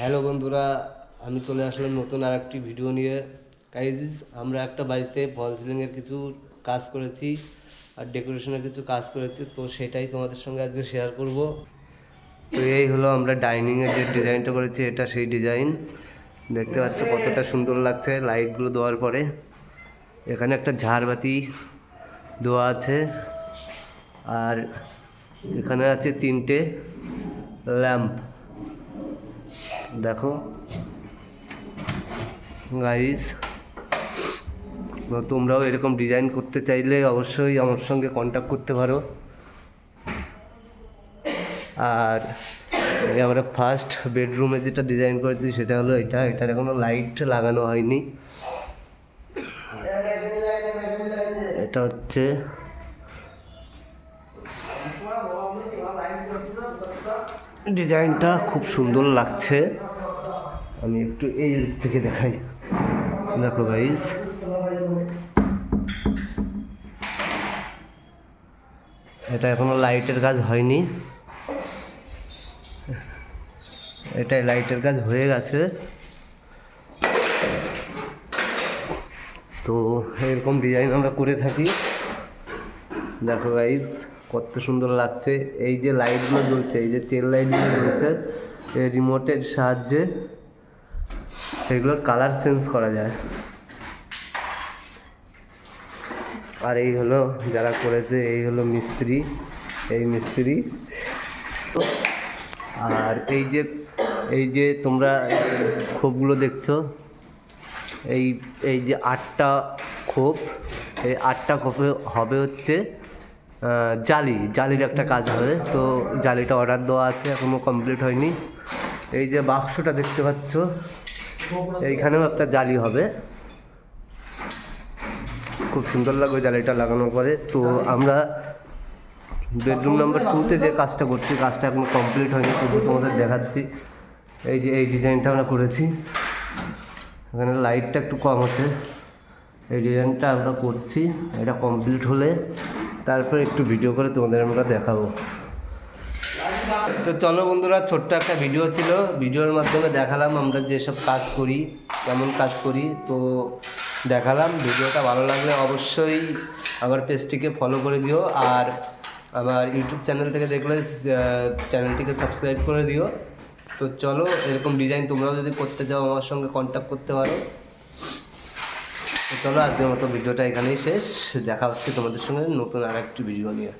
Hello বন্ধুরা, আমি চলে আসলাম নতুন আর একটি ভিডিও নিয়ে। গাইজ আমরা একটা বাড়িতে ফল সিলিংয়ের কিছু কাজ করেছি আর ডেকোরেশনের কিছু কাজ করেছি, তো সেটাই তোমাদের সঙ্গে আজকে শেয়ার করব। তো এই হলো আমরা ডাইনিংয়ের যে ডিজাইনটা করেছি, এটা সেই ডিজাইন দেখতে পাচ্ছ কতটা সুন্দর লাগছে লাইটগুলো দেওয়ার পরে। এখানে একটা ঝাড়বাতি দেওয়া আছে আর এখানে আছে তিনটে ল্যাম্প। দেখো। গাইস তোমরাও এরকম ডিজাইন করতে চাইলে অবশ্যই আমার সঙ্গে কন্ট্যাক্ট করতে পারো। আর আমরা ফার্স্ট বেডরুমে যেটা ডিজাইন করেছি সেটা হলো এটা। এটার এখনও লাইট লাগানো হয়নি। এটা হচ্ছে ডিজাইনটা খুব সুন্দর লাগছে। আমি একটু এই দিক থেকে দেখাই। দেখো গাইজ এটা এখনও লাইটের কাজ হয়নি। এটাই লাইটের কাজ হয়ে গেছে। তো এরকম ডিজাইন আমরা করে থাকি। দেখো গাইজ কত সুন্দর লাগছে। এই যে লাইটগুলো জ্বলছে, এই যে চেল লাইটগুলো জ্বলছে, এই রিমোটের সাহায্যে এগুলোর কালার চেঞ্জ করা যায়। আর এই হলো যারা করেছে, এই হলো মিস্ত্রি, এই মিস্ত্রি। আর এই যে এই যে তোমরা খোপগুলো দেখছ, এই এই যে আটটা খোপ এই আটটা খোপে হবে হচ্ছে জালি, জালির একটা কাজ হবে। তো জালিটা অর্ডার দেওয়া আছে এখনও কমপ্লিট হয়নি। এই যে বাক্সটা দেখতে পাচ্ছ, এইখানেও একটা জালি হবে। খুব সুন্দর লাগবে জালিটা লাগানোর পরে। তো আমরা বেডরুম নাম্বার টুতে যে কাজটা করছি, কাজটা এখনও কমপ্লিট হয়নি তবু তোমাদের দেখাচ্ছি। এই যে এই ডিজাইনটা আমরা করেছি। এখানে লাইটটা একটু কম আছে। এই ডিজাইনটা আমরা করছি, এটা কমপ্লিট হলে তারপরে একটু ভিডিও করে তোমাদের আমরা দেখাবো। তো চলো বন্ধুরা, ছোট্ট একটা ভিডিও ছিল। ভিডিওর মাধ্যমে দেখালাম আমরা যেসব কাজ করি, কেমন কাজ করি, তো দেখালাম। ভিডিওটা ভালো লাগলে অবশ্যই আমার পেজটিকে ফলো করে দিও। আর আমার ইউটিউব চ্যানেল থেকে দেখলে চ্যানেলটিকে সাবস্ক্রাইব করে দিও। তো চলো, এরকম ডিজাইন তোমরাও যদি করতে চাও, আমার সঙ্গে কন্ট্যাক্ট করতে পারো। চলো আজকের মতো ভিডিওটা এখানেই শেষ। দেখা হচ্ছে তোমাদের সঙ্গে নতুন আর একটি ভিডিও নিয়ে।